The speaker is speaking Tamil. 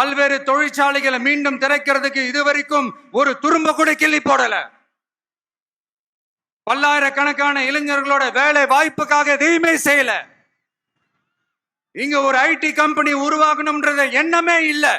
பல்வேறு தொழிற்சாலைகளை மீண்டும் திறக்கிறதுக்கு இதுவரைக்கும் ஒரு துரும்ப கூட கிள்ளி போடல. பல்லாயிரக்கணக்கான இளைஞர்களோட வேலை வாய்ப்புக்காக எதையுமே செய்யல. இங்க ஒரு ஐடி கம்பெனி உருவாகணும்ன்றத எண்ணமே இல்லை.